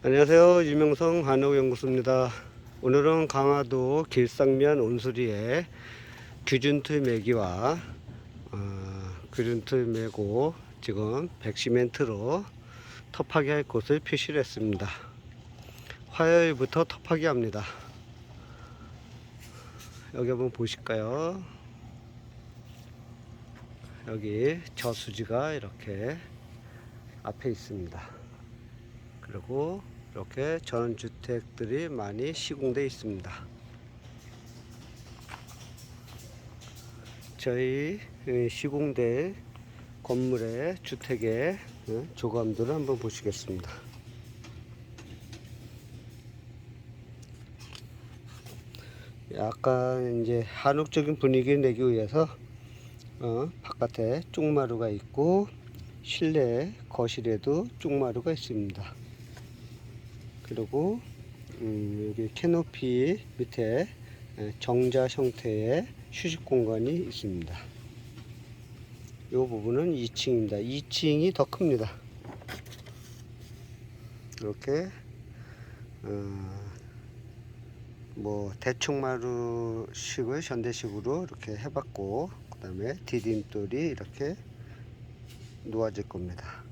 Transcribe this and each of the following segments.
안녕하세요. 유명성 한옥연구소입니다. 오늘은 강화도 길상면 온수리에 규준틀 매기와 어, 규준틀 매고 지금 백시멘트로 텁하기 할 곳을 표시를 했습니다. 화요일부터 텁하기 합니다. 여기 한번 보실까요? 여기 저수지가 이렇게 앞에 있습니다. 그리고 이렇게 전원주택들이 많이 시공되어 있습니다. 저희 에, 시공될 건물의 주택의 에, 조감들을 한번 보시겠습니다. 약간 이제 한옥적인 분위기를 내기 위해서 어, 바깥에 쪽마루가 있고 실내 거실에도 쪽마루가 있습니다. 그리고 음, 여기 캐노피 밑에 에, 정자 형태의 휴식 공간이 있습니다. 이 부분은 2층입니다. 2층이 더 큽니다. 이렇게 어, 뭐 대충마루식을 현대식으로 이렇게 해봤고 그 다음에 디딤돌이 이렇게 놓아질 겁니다.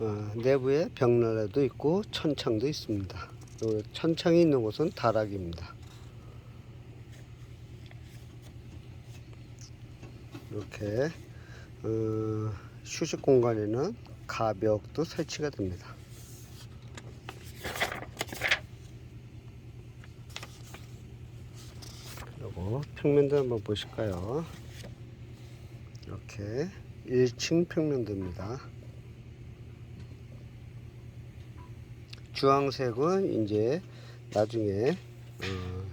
어, 내부에 벽난로도 있고 천창도 있습니다. 요 천창이 있는 곳은 다락입니다. 이렇게 어, 휴식 공간에는 가벽도 설치가 됩니다. 그리고 평면도 한번 보실까요? 이렇게 1층 평면도입니다. 주황색은 이제 나중에 어,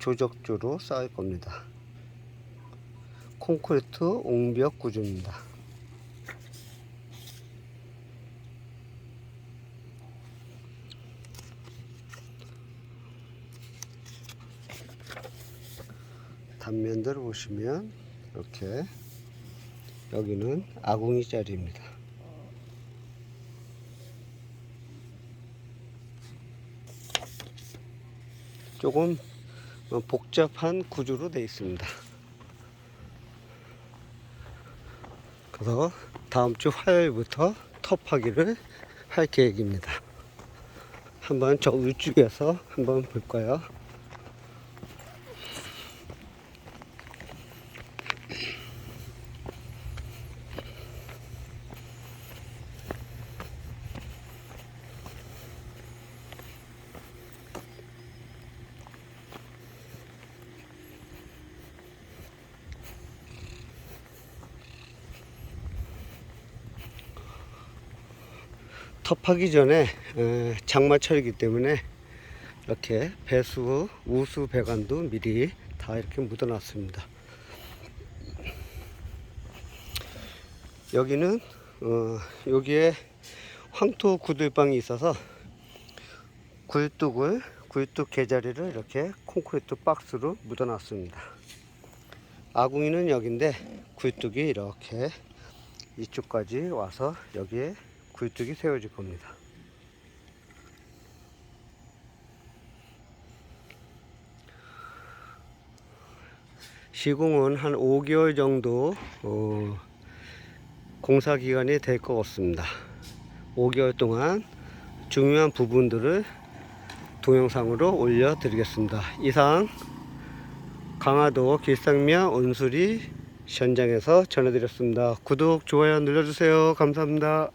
조적조로 쌓을 겁니다. 콘크리트 옹벽 구조입니다. 단면들을 보시면 이렇게 여기는 아궁이 자리입니다. 조금 어, 복잡한 구조로 되어 있습니다. 그래서 다음 주 화요일부터 텁하기를 할 계획입니다. 한번 저 위쪽에서 한번 볼까요? 텁하기 전에 에, 장마철이기 때문에 이렇게 배수 우수 배관도 미리 다 이렇게 묻어놨습니다. 여기는 어, 여기에 황토 구들방이 있어서 굴뚝을 굴뚝 개자리를 이렇게 콘크리트 박스로 묻어놨습니다. 아궁이는 여기인데 굴뚝이 이렇게 이쪽까지 와서 여기에 굴뚝이 세워질 겁니다. 시공은 한 5개월 정도 어, 공사 기간이 될 것 같습니다. 5개월 동안 중요한 부분들을 동영상으로 올려드리겠습니다. 이상 강화도 길상면 온수리 현장에서 전해드렸습니다. 구독, 좋아요 눌러주세요. 감사합니다.